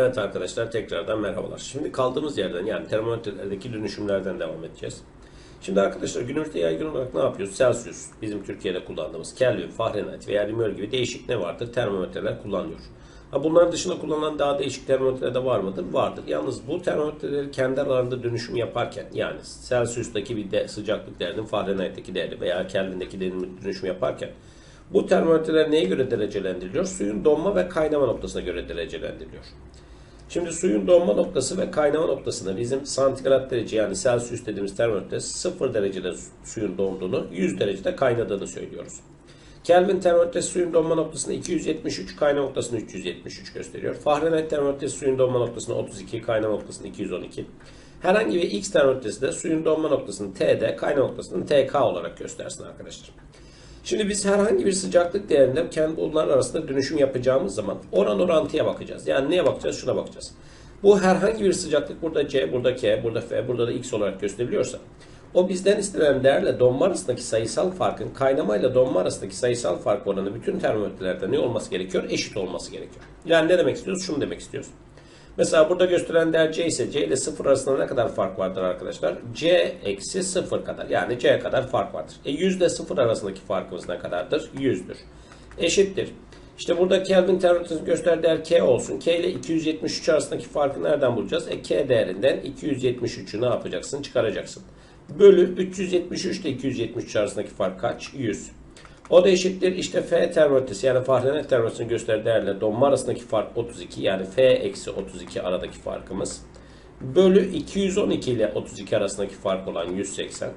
Evet arkadaşlar tekrardan merhabalar. Şimdi kaldığımız yerden yani termometrelerdeki dönüşümlerden devam edeceğiz. Şimdi arkadaşlar günümüzde yaygın olarak ne yapıyoruz? Celsius, bizim Türkiye'de kullandığımız Kelvin, Fahrenheit veya Rimmel gibi değişik ne vardır? Termometreler kullanılıyor. Ha bunların dışında kullanılan daha değişik termometreler de var mıdır? Vardır. Yalnız bu termometreleri kendi aralarında dönüşüm yaparken yani Celsius'taki bir de sıcaklık değerinin Fahrenheit'teki değeri veya Kelvin'deki değerinin dönüşüm yaparken bu termometreler neye göre derecelendiriliyor? Suyun donma ve kaynama noktasına göre derecelendiriliyor. Şimdi suyun donma noktası ve kaynama noktasında bizim santigrat derece yani Celsius dediğimiz termometre 0 derecede suyun donduğunu, 100 derecede kaynadığını söylüyoruz. Kelvin termometresi suyun donma noktasını 273, kaynama noktasını 373 gösteriyor. Fahrenheit termometresi suyun donma noktasını 32, kaynama noktasını 212. Herhangi bir X termometresi de suyun donma noktasını TD, kaynama noktasını TK olarak göstersin arkadaşlar. Şimdi biz herhangi bir sıcaklık değerinde kendi bunlar arasında dönüşüm yapacağımız zaman oran orantıya bakacağız. Yani neye bakacağız? Şuna bakacağız. Bu herhangi bir sıcaklık burada C, burada K, burada F, burada da X olarak gösteriliyorsa o bizden istenen değerle donma arasındaki sayısal farkın kaynama ile donma arasındaki sayısal fark oranı bütün termometrelerde ne olması gerekiyor? Eşit olması gerekiyor. Yani ne demek istiyoruz? Şunu demek istiyoruz. Mesela burada gösterilen değer C ise C ile 0 arasında ne kadar fark vardır arkadaşlar? C eksi 0 kadar yani C kadar fark vardır. E 100 ile 0 arasındaki farkımız ne kadardır? 100'dür. Eşittir. İşte burada Kelvin termometresinin gösterdiği değer K olsun. K ile 273 arasındaki farkı nereden bulacağız? E K değerinden 273'ü ne yapacaksın? Çıkaracaksın. Bölü 373 ile 273 arasındaki fark kaç? 100. O da eşittir işte F termometresi yani Fahrenheit termometresinin gösterdiği değerle donma arasındaki fark 32 yani F eksi 32 aradaki farkımız. Bölü 212 ile 32 arasındaki fark olan 180.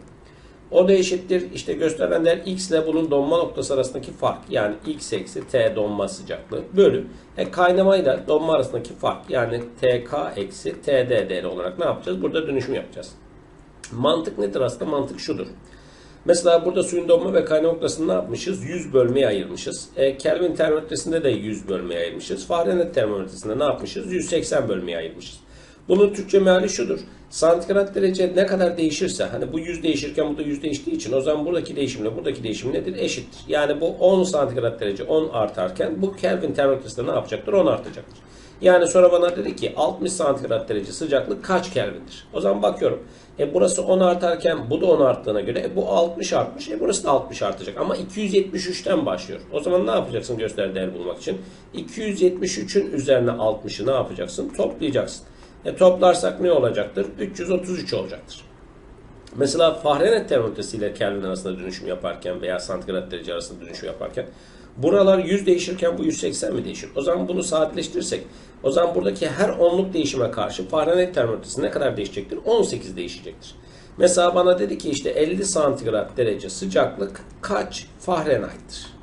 O da eşittir işte gösterilen değer X ile bunun donma noktası arasındaki fark yani X eksi T donma sıcaklığı bölü e, kaynama ile donma arasındaki fark yani TK eksi TD değeri olarak ne yapacağız? Burada dönüşüm yapacağız. Mantık nedir aslında? Mantık şudur. Mesela burada suyun donma ve kaynama noktasını ne yapmışız? 100 bölmeye ayırmışız. E, Kelvin termometresinde de 100 bölmeye ayırmışız. Fahrenheit termometresinde ne yapmışız? 180 bölmeye ayırmışız. Bunun Türkçe meali şudur. Santigrat derece ne kadar değişirse hani bu 100 değişirken bu da 100 değiştiği için o zaman buradaki değişimle buradaki değişim nedir? Eşittir. Yani bu 10 santigrat derece 10 artarken bu Kelvin termometresinde ne yapacaktır? 10 artacaktır. Yani sonra bana dedi ki 60 santigrat derece sıcaklık kaç Kelvin'dir? O zaman bakıyorum. E burası 10 artarken bu da 10 arttığına göre e bu 60 artmış. E burası da 60 artacak. Ama 273'ten başlıyor. O zaman ne yapacaksın göster değer bulmak için? 273'ün üzerine 60'ı ne yapacaksın? Toplayacaksın. E toplarsak ne olacaktır? 333 olacaktır. Mesela Fahrenheit termometresi ile Kelvin arasında dönüşüm yaparken veya santigrat derece arasında dönüşüm yaparken buralar 100 değişirken bu 180 mi değişir? O zaman bunu saatleştirirsek o zaman buradaki her onluk değişime karşı Fahrenheit termometresi ne kadar değişecektir? 18 değişecektir. Mesela bana dedi ki işte 50 santigrat derece sıcaklık kaç Fahrenheit'tir?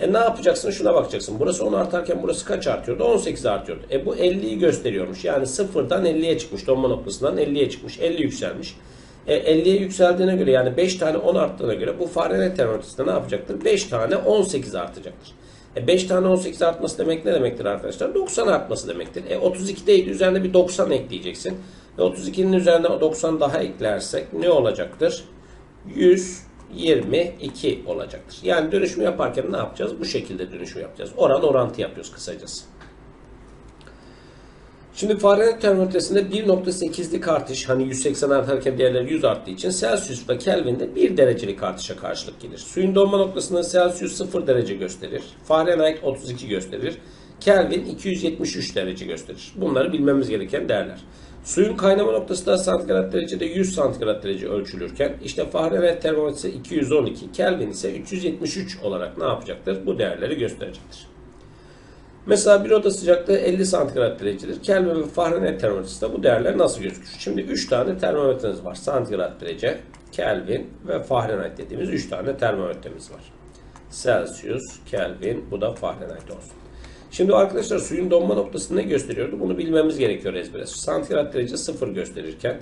E ne yapacaksın? Şuna bakacaksın. Burası 10 artarken burası kaç artıyordu? 18 artıyordu. E bu 50'yi gösteriyormuş. Yani sıfırdan 50'ye çıkmış. Donma noktasından 50'ye çıkmış. 50 yükselmiş. E, 50'ye yükseldiğine göre yani 5 tane 10 arttığına göre bu Fahrenheit termometresinde ne yapacaktır? 5 tane 18 artacaktır. E 5 tane 18 artması demek ne demektir arkadaşlar? 90 artması demektir. E 32'deydi üzerine bir 90 ekleyeceksin. E 32'nin üzerine 90 daha eklersek ne olacaktır? 122 olacaktır. Yani dönüşüm yaparken ne yapacağız? Bu şekilde dönüşüm yapacağız. Oran orantı yapıyoruz kısacası. Şimdi Fahrenheit termometresinde 1.8'lik artış hani 180 artarken diğerleri 100 arttığı için Celsius ve Kelvin'de 1 derecelik artışa karşılık gelir. Suyun donma noktasında Celsius 0 derece gösterir. Fahrenheit 32 gösterir. Kelvin 273 derece gösterir. Bunları bilmemiz gereken değerler. Suyun kaynama noktası da santigrat derecede 100 santigrat derece ölçülürken işte Fahrenheit termometresi 212, Kelvin ise 373 olarak ne yapacaktır? Bu değerleri gösterecektir. Mesela bir oda sıcaklığı 50 santigrat derecedir. Kelvin ve Fahrenheit termometresinde bu değerler nasıl gözükür? Şimdi 3 tane termometremiz var. Santigrat derece, Kelvin ve Fahrenheit dediğimiz 3 tane termometremiz var. Celsius, Kelvin, bu da Fahrenheit olsun. Şimdi arkadaşlar suyun donma noktası ne gösteriyordu? Bunu bilmemiz gerekiyor ezbere. Santigrat derece 0 gösterirken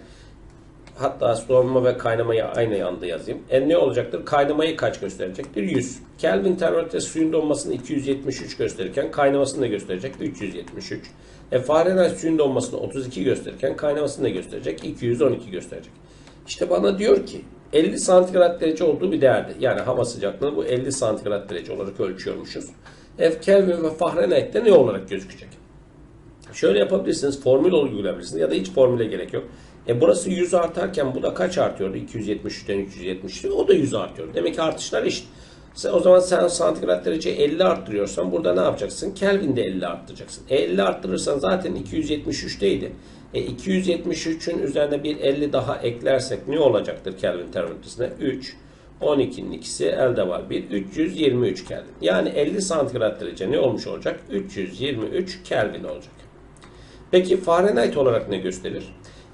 hatta donma ve kaynamayı aynı anda yazayım. E ne olacaktır? Kaynamayı kaç gösterecektir? 100. Kelvin termometresi suyun donmasını 273 gösterirken kaynamasını ne gösterecektir? 373. E Fahrenheit suyun donmasını 32 gösterirken kaynamasını ne gösterecek? 212 gösterecek. İşte bana diyor ki 50 santigrat derece olduğu bir değerdi. Yani hava sıcaklığını bu 50 santigrat derece olarak ölçüyormuşuz. F Kelvin ve Fahrenheit'te ne olarak gözükecek? Şöyle yapabilirsiniz. Formül uygulayabilirsiniz ya da hiç formüle gerek yok. E burası 100 artarken bu da kaç artıyordu? 273'ten 370'te o da 100 artıyor. Demek ki artışlar eşit. Sen, o zaman sen santigrat dereceyi 50 arttırıyorsan burada ne yapacaksın? Kelvin'de 50 arttıracaksın. E 50 arttırırsan zaten 273'teydi. E 273'ün üzerine bir 50 daha eklersek ne olacaktır Kelvin termometresine? 3. 12'nin ikisi elde var. Bir 323 Kelvin. Yani 50 santigrat derece ne olmuş olacak? 323 Kelvin olacak. Peki Fahrenheit olarak ne gösterir?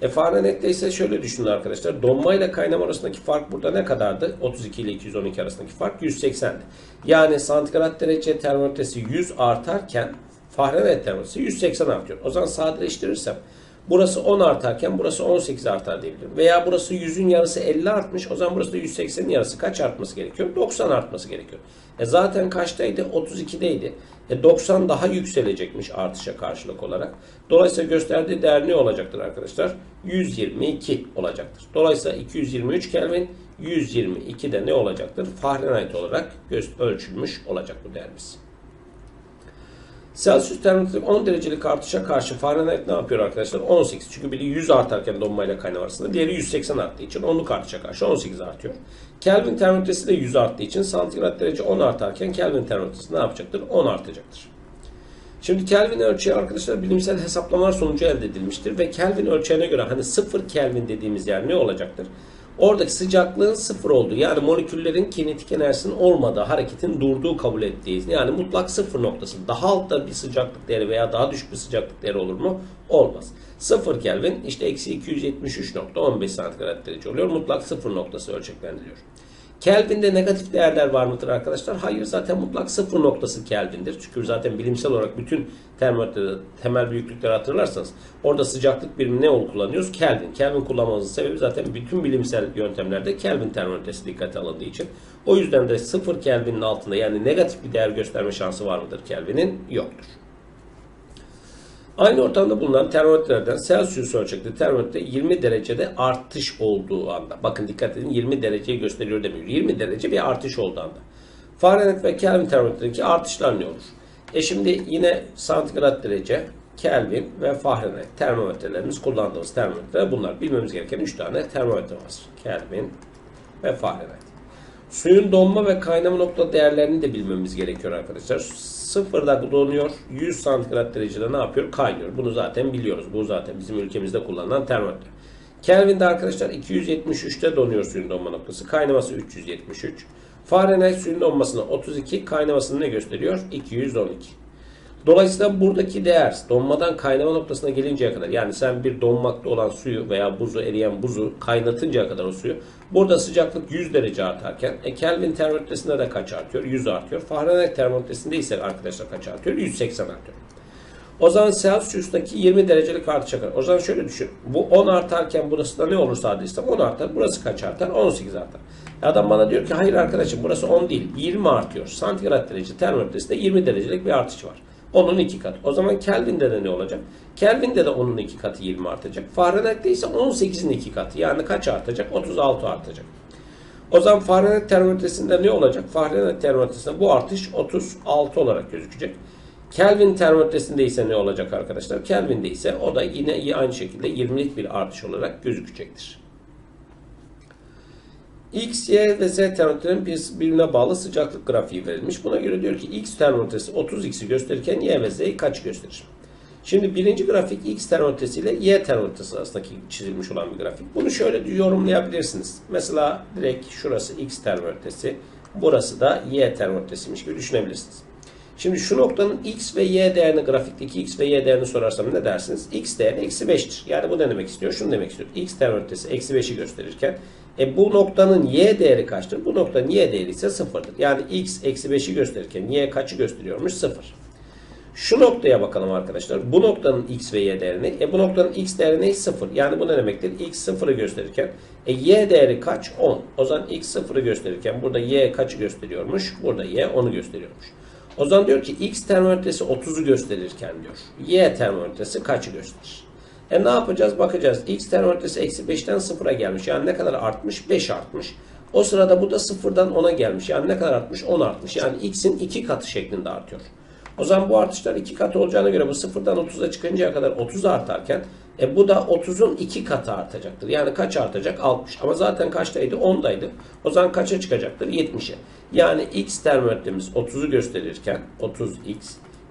E Fahrenheit'te ise şöyle düşünün arkadaşlar. Donma ile kaynama arasındaki fark burada ne kadardı? 32 ile 212 arasındaki fark 180'di. Yani santigrat derece termometresi 100 artarken Fahrenheit termometresi 180 artıyor. O zaman sadeleştirirsem burası 10 artarken burası 18 artar diyebilirim. Veya burası 100'ün yarısı 50 artmış. O zaman burası da 180'in yarısı kaç artması gerekiyor? 90 artması gerekiyor. E zaten kaçtaydı? 32'deydi. E 90 daha yükselecekmiş artışa karşılık olarak. Dolayısıyla gösterdiği değer ne olacaktır arkadaşlar? 122 olacaktır. Dolayısıyla 223 Kelvin 122 de ne olacaktır? Fahrenheit olarak ölçülmüş olacak bu değerimiz. Celsius termometre 10 derecelik artışa karşı Fahrenheit ne yapıyor arkadaşlar? 18. Çünkü biri 100 artarken donmayla kaynama arasında diğeri 180 arttığı için 10'luk artışa karşı 18 artıyor. Kelvin termometresi de 100 arttığı için santigrat derece 10 artarken Kelvin termometresi ne yapacaktır? 10 artacaktır. Şimdi Kelvin ölçeği arkadaşlar bilimsel hesaplamalar sonucu elde edilmiştir ve Kelvin ölçeğine göre hani 0 Kelvin dediğimiz yer ne olacaktır? Oradaki sıcaklığın sıfır olduğu yani moleküllerin kinetik enerjisinin olmadığı, hareketin durduğu kabul ettiği yani mutlak sıfır noktası. Daha altta bir sıcaklık değeri veya daha düşük bir sıcaklık değeri olur mu? Olmaz. Sıfır Kelvin işte eksi 273.15 santigrat derece oluyor. Mutlak sıfır noktası ölçeklendiriliyor. Kelvin'de negatif değerler var mıdır arkadaşlar? Hayır zaten mutlak sıfır noktası Kelvin'dir. Çünkü zaten bilimsel olarak bütün termometrede temel büyüklükleri hatırlarsanız orada sıcaklık birimi ne ol kullanıyoruz? Kelvin. Kelvin kullanmamızın sebebi zaten bütün bilimsel yöntemlerde Kelvin termometresi dikkate alındığı için. O yüzden de sıfır Kelvin'in altında yani negatif bir değer gösterme şansı var mıdır Kelvin'in? Yoktur. Aynı ortamda bulunan termometrelerden Celsius ölçekli termometre 20 derecede artış olduğu anda. Bakın dikkat edin 20 dereceyi gösteriyor demiyor. 20 derece bir artış olduğu anda. Fahrenheit ve Kelvin termometredeki artışlar ne olur? E şimdi yine santigrat derece, Kelvin ve Fahrenheit termometrelerimiz kullandığımız termometre bunlar. Bilmemiz gereken 3 tane termometre var. Kelvin ve Fahrenheit. Suyun donma ve kaynama nokta değerlerini de bilmemiz gerekiyor arkadaşlar. Sıfırda donuyor, 100 santigrat derecede ne yapıyor? Kaynıyor. Bunu zaten biliyoruz. Bu zaten bizim ülkemizde kullanılan termometre. Kelvin'de arkadaşlar 273'te donuyor suyun donma noktası. Kaynaması 373. Fahrenheit suyun donmasına 32, kaynamasını ne gösteriyor? 212. Dolayısıyla buradaki değer donmadan kaynama noktasına gelinceye kadar yani sen bir donmakta olan suyu veya buzu eriyen buzu kaynatıncaya kadar o suyu burada sıcaklık 100 derece artarken e, Kelvin termometresinde de kaç artıyor? 100 artıyor. Fahrenheit termometresinde ise arkadaşlar kaç artıyor? 180 artıyor. O zaman Celsius'taki 20 derecelik artışa kadar. O zaman şöyle düşün. Bu 10 artarken burası da ne olur sadece 10 artar. Burası kaç artar? 18 artar. Adam bana diyor ki hayır arkadaşım burası 10 değil. 20 artıyor. Santigrat derece termometresinde 20 derecelik bir artış var. Onun iki katı. O zaman Kelvin'de de ne olacak? Kelvin'de de onun iki katı 20 artacak. Fahrenheit'te ise 18'in iki katı. Yani kaç artacak? 36 artacak. O zaman Fahrenheit termometresinde ne olacak? Fahrenheit termometresinde bu artış 36 olarak gözükecek. Kelvin termometresinde ise ne olacak arkadaşlar? Kelvin'de ise o da yine aynı şekilde 20'lik bir artış olarak gözükecektir. X, Y ve Z termometrelerin birbirine bağlı sıcaklık grafiği verilmiş. Buna göre diyor ki X termometresi 30X'i gösterirken Y ve Z'yi kaç gösterir? Şimdi birinci grafik X termometresi ile Y termometresi arasındaki çizilmiş olan bir grafik. Bunu şöyle yorumlayabilirsiniz. Mesela direkt şurası X termometresi, burası da Y termometresiymiş gibi düşünebilirsiniz. Şimdi şu noktanın X ve Y değerini grafikteki X ve Y değerini sorarsam ne dersiniz? X değeri eksi 5'tir. Yani bu ne demek istiyor? Şunu demek istiyor. X termometresi eksi 5'i gösterirken e bu noktanın y değeri kaçtır? Bu noktanın y değeri ise sıfırdır. Yani x eksi 5'i gösterirken y kaçı gösteriyormuş? Sıfır. Şu noktaya bakalım arkadaşlar. Bu noktanın x ve y değerini. E bu noktanın x değeri ne? Sıfır. Yani bu ne demektir? x sıfırı gösterirken e y değeri kaç? 10. O zaman x sıfırı gösterirken burada y kaçı gösteriyormuş? Burada y 10'u gösteriyormuş. O zaman diyor ki x termometresi 30'u gösterirken diyor. Y termometresi kaçı gösterir? E ne yapacağız? Bakacağız. X termometresi eksi 5'ten 0'a gelmiş. Yani ne kadar artmış? 5 artmış. O sırada bu da 0'dan 10'a gelmiş. Yani ne kadar artmış? 10 artmış. Yani x'in 2 katı şeklinde artıyor. O zaman bu artışlar iki kat olacağına göre bu sıfırdan 30'a çıkıncaya kadar 30 artarken e bu da 30'un iki katı artacaktır. Yani kaç artacak? 60. Ama zaten kaçtaydı? 10'daydı. O zaman kaça çıkacaktır? 70'e. Yani x termometremiz 30'u gösterirken 30x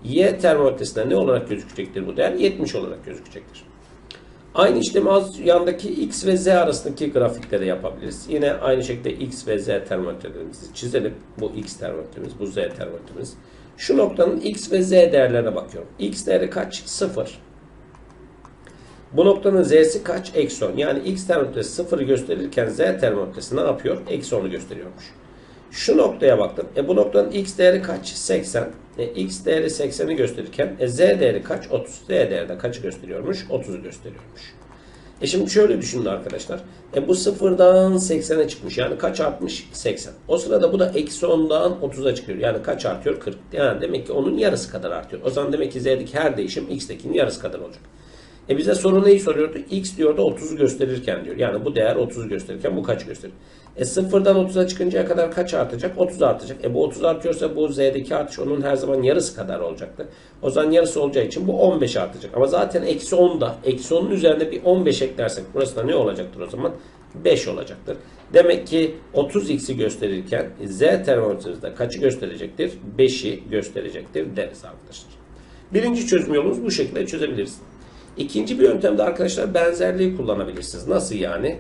y termometresinde ne olarak gözükecektir bu değer? 70 olarak gözükecektir. Aynı işlemi az yandaki x ve z arasındaki grafikte de yapabiliriz. Yine aynı şekilde x ve z termometrelerimizi çizelim. Bu x termometremiz, bu z termometremiz. Şu noktanın x ve z değerlerine bakıyorum. x değeri kaç? 0. Bu noktanın z'si kaç? Eksi 10. Yani x termometresi 0'ı gösterirken z termometresi ne yapıyor? Eksi 10'u gösteriyormuş. Şu noktaya baktım. E bu noktanın x değeri kaç? 80. E, x değeri 80'i gösterirken e, z değeri kaç? 30. Z değeri de kaçı gösteriyormuş? 30'u gösteriyormuş. E şimdi şöyle düşünün arkadaşlar. E bu sıfırdan 80'e çıkmış. Yani kaç artmış? 80. O sırada bu da eksi 10'dan 30'a çıkıyor. Yani kaç artıyor? 40. Yani demek ki onun yarısı kadar artıyor. O zaman demek ki z'deki her değişim x'tekinin yarısı kadar olacak. E bize soru neyi soruyordu? X diyordu 30'u gösterirken diyor. Yani bu değer 30'u gösterirken bu kaç gösterir? E sıfırdan 30'a çıkıncaya kadar kaç artacak? 30 artacak. E bu 30 artıyorsa bu Z'deki artış onun her zaman yarısı kadar olacaktı. O zaman yarısı olacağı için bu 15 artacak. Ama zaten eksi 10'da. Eksi 10'un üzerinde bir 15 eklersek burası da ne olacaktır o zaman? 5 olacaktır. Demek ki 30x'i gösterirken Z termometremizde kaçı gösterecektir? 5'i gösterecektir deriz arkadaşlar. Birinci çözüm yolumuz bu şekilde çözebiliriz. İkinci bir yöntemde arkadaşlar benzerliği kullanabilirsiniz. Nasıl yani?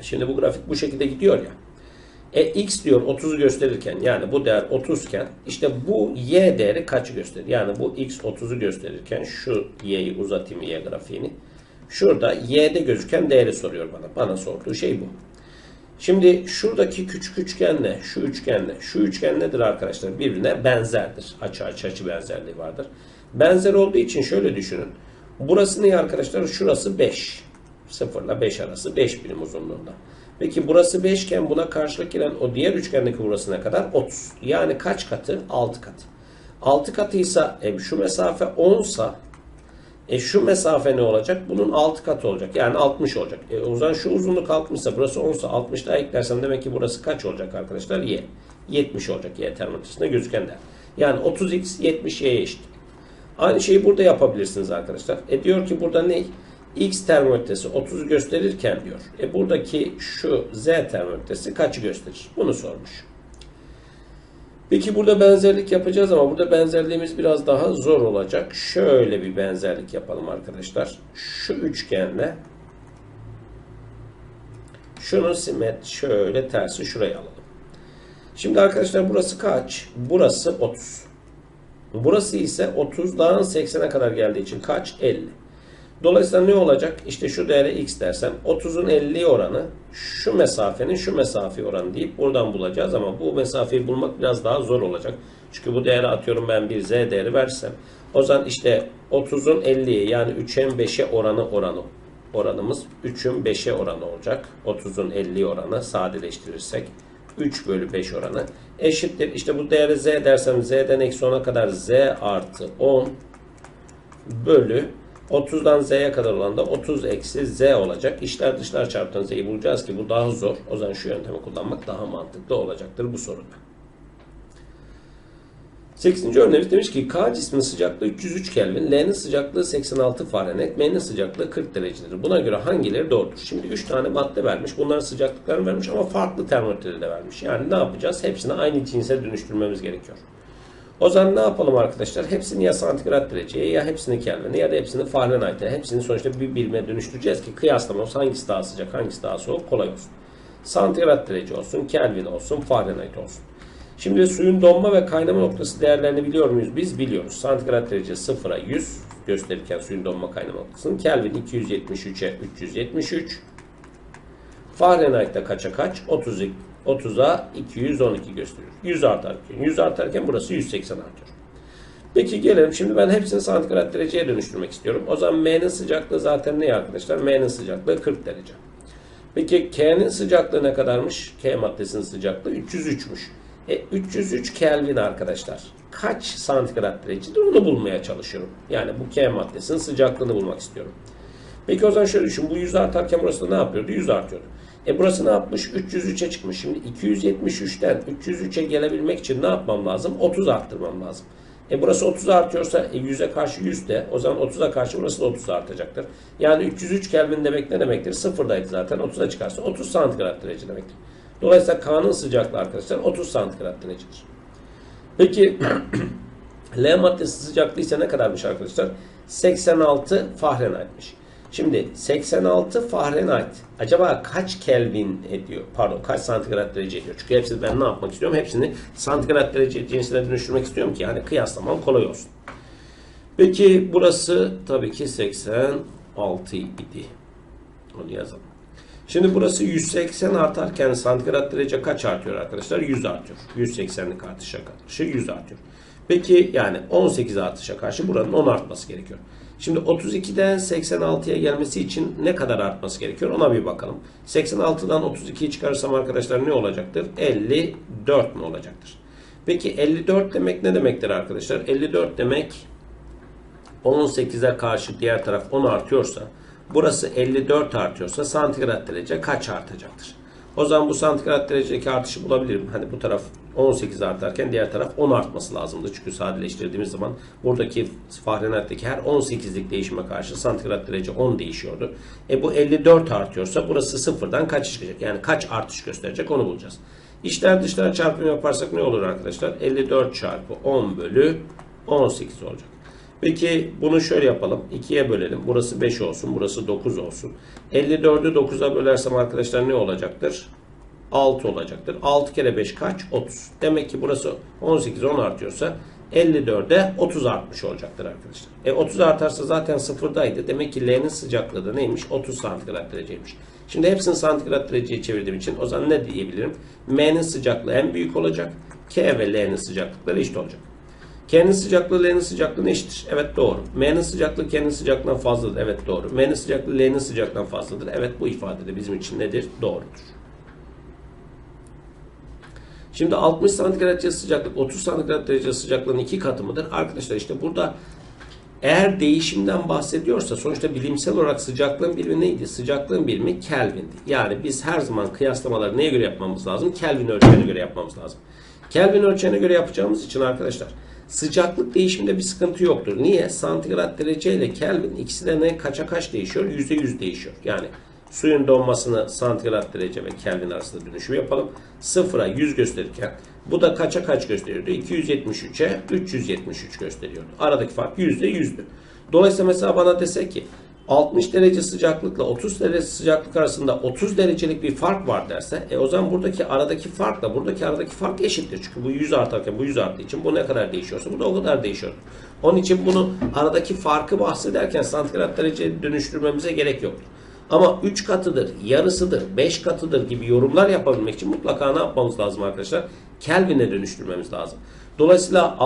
Şimdi bu grafik bu şekilde gidiyor ya. E x diyor 30'u gösterirken yani bu değer 30 iken işte bu y değeri kaçı gösterir? Yani bu x 30'u gösterirken şu y'yi uzatayım y grafiğini. Şurada y'de gözüken değeri soruyor bana. Bana sorduğu şey bu. Şimdi şuradaki küçük üçgenle şu üçgenle şu üçgen nedir arkadaşlar? Birbirine benzerdir. Açı açı açı benzerliği vardır. Benzer olduğu için şöyle düşünün. Burası ne arkadaşlar? Şurası 5. 0 ile 5 arası 5 birim uzunluğunda. Peki burası 5 iken buna karşılık gelen o diğer üçgendeki burası ne kadar? 30. Yani kaç katı? 6 katı. 6 katıysa e, şu mesafe 10 sa e şu mesafe ne olacak? Bunun 6 katı olacak. Yani 60 olacak. E, o zaman şu uzunluk 60'sa burası 10 sa 60 daha eklersem demek ki burası kaç olacak arkadaşlar? Y. 70 olacak Y termometresinde gözüken değer. Yani 30x 70 Y'ye eşit. Aynı şeyi burada yapabilirsiniz arkadaşlar. E diyor ki burada ne? X termometresi 30 gösterirken diyor. E buradaki şu Z termometresi kaçı gösterir? Bunu sormuş. Peki burada benzerlik yapacağız ama burada benzerliğimiz biraz daha zor olacak. Şöyle bir benzerlik yapalım arkadaşlar. Şu üçgenle şunu simet şöyle tersi şuraya alalım. Şimdi arkadaşlar burası kaç? Burası 30. Burası ise 30'dan 80'e kadar geldiği için kaç? 50. Dolayısıyla ne olacak? İşte şu değere x dersem 30'un 50 oranı şu mesafenin şu mesafe oranı deyip buradan bulacağız ama bu mesafeyi bulmak biraz daha zor olacak. Çünkü bu değeri atıyorum ben bir z değeri versem o zaman işte 30'un 50'ye yani 3'e 5'e oranı oranı oranımız 3'ün 5'e oranı olacak. 30'un 50 oranı sadeleştirirsek 3 bölü 5 oranı eşittir. İşte bu değeri z dersem z'den eksi 10'a kadar z artı 10 bölü 30'dan z'ye kadar olan da 30 eksi z olacak. İşler dışlar çarptan z'yi bulacağız ki bu daha zor. O zaman şu yöntemi kullanmak daha mantıklı olacaktır bu soruda. 8. örneğimiz demiş ki K cisminin sıcaklığı 303 Kelvin, L'nin sıcaklığı 86 Fahrenheit, M'nin sıcaklığı 40 derecedir. Buna göre hangileri doğrudur? Şimdi 3 tane madde vermiş. Bunların sıcaklıklarını vermiş ama farklı termometreleri de vermiş. Yani ne yapacağız? Hepsini aynı cinse dönüştürmemiz gerekiyor. O zaman ne yapalım arkadaşlar? Hepsini ya santigrat dereceye ya hepsini Kelvin'e ya da hepsini Fahrenheit'e hepsini sonuçta bir birime dönüştüreceğiz ki kıyaslamamız hangisi daha sıcak hangisi daha soğuk kolay olsun. Santigrat derece olsun, Kelvin olsun, Fahrenheit olsun. Şimdi suyun donma ve kaynama noktası değerlerini biliyor muyuz? Biz biliyoruz. Santigrat derece 0'a 100 gösterirken suyun donma kaynama noktasını. Kelvin 273'e 373. Fahrenheit'te kaça kaç? 30, 30'a 212 gösteriyor. 100 artarken. 100 artarken burası 180 artıyor. Peki gelelim. Şimdi ben hepsini santigrat dereceye dönüştürmek istiyorum. O zaman M'nin sıcaklığı zaten ne arkadaşlar? M'nin sıcaklığı 40 derece. Peki K'nin sıcaklığı ne kadarmış? K maddesinin sıcaklığı 303'müş. E, 303 Kelvin arkadaşlar. Kaç santigrat derecedir onu bulmaya çalışıyorum. Yani bu K maddesinin sıcaklığını bulmak istiyorum. Peki o zaman şöyle düşün. Bu 100 artarken burası da ne yapıyordu? 100 artıyordu. E burası ne yapmış? 303'e çıkmış. Şimdi 273'ten 303'e gelebilmek için ne yapmam lazım? 30 arttırmam lazım. E burası 30 artıyorsa e 100'e karşı 100 de o zaman 30'a karşı burası da 30 artacaktır. Yani 303 Kelvin demek ne demektir? Sıfırdaydı zaten 30'a çıkarsa 30 santigrat derece demektir. Dolayısıyla K'nın sıcaklığı arkadaşlar 30 santigrat derecedir. Peki L maddesi sıcaklığı ise ne kadarmış arkadaşlar? 86 Fahrenheit'miş. Şimdi 86 Fahrenheit acaba kaç Kelvin ediyor? Pardon kaç santigrat derece ediyor? Çünkü hepsini ben ne yapmak istiyorum? Hepsini santigrat derece cinsine dönüştürmek istiyorum ki yani kıyaslamam kolay olsun. Peki burası tabii ki 86 idi. Onu yazalım. Şimdi burası 180 artarken santigrat derece kaç artıyor arkadaşlar? 100 artıyor. 180'lik artışa karşı 100 artıyor. Peki yani 18 artışa karşı buranın 10 artması gerekiyor. Şimdi 32'den 86'ya gelmesi için ne kadar artması gerekiyor ona bir bakalım. 86'dan 32'yi çıkarırsam arkadaşlar ne olacaktır? 54 mi olacaktır? Peki 54 demek ne demektir arkadaşlar? 54 demek 18'e karşı diğer taraf 10 artıyorsa burası 54 artıyorsa santigrat derece kaç artacaktır? O zaman bu santigrat derecedeki artışı bulabilirim. Hani bu taraf 18 artarken diğer taraf 10 artması lazımdı. Çünkü sadeleştirdiğimiz zaman buradaki Fahrenheit'teki her 18'lik değişime karşı santigrat derece 10 değişiyordu. E bu 54 artıyorsa burası sıfırdan kaç çıkacak? Yani kaç artış gösterecek onu bulacağız. İşler dışlar çarpımı yaparsak ne olur arkadaşlar? 54 çarpı 10 bölü 18 olacak. Peki bunu şöyle yapalım. 2'ye bölelim. Burası 5 olsun. Burası 9 olsun. 54'ü 9'a bölersem arkadaşlar ne olacaktır? 6 olacaktır. 6 kere 5 kaç? 30. Demek ki burası 18 10 artıyorsa 54'e 30 artmış olacaktır arkadaşlar. E 30 artarsa zaten sıfırdaydı. Demek ki L'nin sıcaklığı da neymiş? 30 santigrat dereceymiş. Şimdi hepsini santigrat dereceye çevirdiğim için o zaman ne diyebilirim? M'nin sıcaklığı en büyük olacak. K ve L'nin sıcaklıkları eşit olacak. K'nin sıcaklığı L'nin sıcaklığına eşittir. Evet doğru. M'nin sıcaklığı K'nin sıcaklığından fazladır. Evet doğru. M'nin sıcaklığı L'nin sıcaklığından fazladır. Evet bu ifade de bizim için nedir? Doğrudur. Şimdi 60 santigrat derece sıcaklık 30 santigrat derece sıcaklığın iki katı mıdır? Arkadaşlar işte burada eğer değişimden bahsediyorsa sonuçta bilimsel olarak sıcaklığın birimi neydi? Sıcaklığın birimi Kelvin'di. Yani biz her zaman kıyaslamaları neye göre yapmamız lazım? Kelvin ölçeğine göre yapmamız lazım. Kelvin ölçeğine göre yapacağımız için arkadaşlar sıcaklık değişiminde bir sıkıntı yoktur. Niye? Santigrat derece ile Kelvin ikisi de ne kaça kaç değişiyor? Yüzde yüz değişiyor. Yani suyun donmasını santigrat derece ve Kelvin arasında dönüşüm yapalım. Sıfıra 100 gösterirken bu da kaça kaç gösteriyordu? 273'e 373 gösteriyordu. Aradaki fark yüzde yüzdü. Dolayısıyla mesela bana dese ki 60 derece sıcaklıkla 30 derece sıcaklık arasında 30 derecelik bir fark var derse e o zaman buradaki aradaki farkla buradaki aradaki fark eşittir. Çünkü bu 100 artarken bu 100 arttığı için bu ne kadar değişiyorsa bu da o kadar değişiyor. Onun için bunu aradaki farkı bahsederken santigrat dereceye dönüştürmemize gerek yoktur. Ama 3 katıdır, yarısıdır, 5 katıdır gibi yorumlar yapabilmek için mutlaka ne yapmamız lazım arkadaşlar? Kelvin'e dönüştürmemiz lazım. Dolayısıyla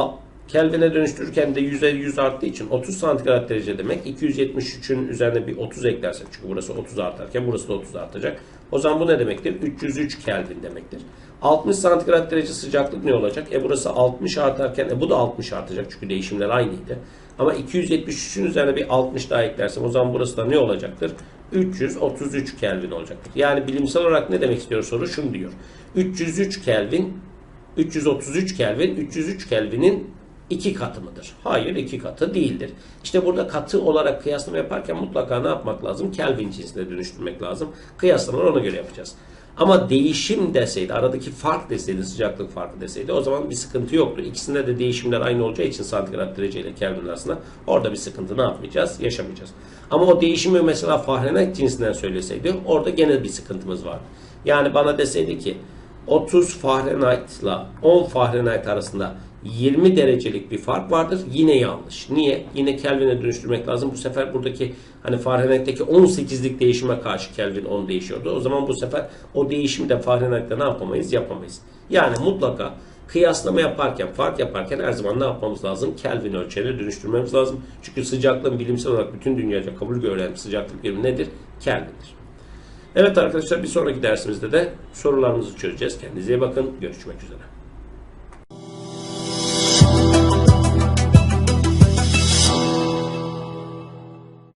Kelvin'e dönüştürürken de 100'e 100 arttığı için 30 santigrat derece demek. 273'ün üzerine bir 30 eklersek çünkü burası 30 artarken burası da 30 artacak. O zaman bu ne demektir? 303 Kelvin demektir. 60 santigrat derece sıcaklık ne olacak? E burası 60 artarken e bu da 60 artacak çünkü değişimler aynıydı. Ama 273'ün üzerine bir 60 daha eklersem o zaman burası da ne olacaktır? 333 Kelvin olacaktır. Yani bilimsel olarak ne demek istiyor soru? Şunu diyor. 303 Kelvin 333 Kelvin 303 Kelvin'in iki katı mıdır? Hayır iki katı değildir. İşte burada katı olarak kıyaslama yaparken mutlaka ne yapmak lazım? Kelvin cinsine dönüştürmek lazım. Kıyaslamaları ona göre yapacağız. Ama değişim deseydi, aradaki fark deseydi, sıcaklık farkı deseydi o zaman bir sıkıntı yoktu. İkisinde de değişimler aynı olacağı için santigrat derece ile Kelvin arasında orada bir sıkıntı ne yapmayacağız? Yaşamayacağız. Ama o değişimi mesela Fahrenheit cinsinden söyleseydi orada gene bir sıkıntımız vardı. Yani bana deseydi ki 30 Fahrenheit ile 10 Fahrenheit arasında 20 derecelik bir fark vardır. Yine yanlış. Niye? Yine Kelvin'e dönüştürmek lazım. Bu sefer buradaki hani Fahrenheit'teki 18'lik değişime karşı Kelvin 10 değişiyordu. O zaman bu sefer o değişimi de Fahrenheit'te ne yapamayız? Yapamayız. Yani mutlaka kıyaslama yaparken, fark yaparken her zaman ne yapmamız lazım? Kelvin ölçeğine dönüştürmemiz lazım. Çünkü sıcaklığın bilimsel olarak bütün dünyaca kabul gören sıcaklık birimi nedir? Kelvin'dir. Evet arkadaşlar bir sonraki dersimizde de sorularımızı çözeceğiz. Kendinize iyi bakın. Görüşmek üzere.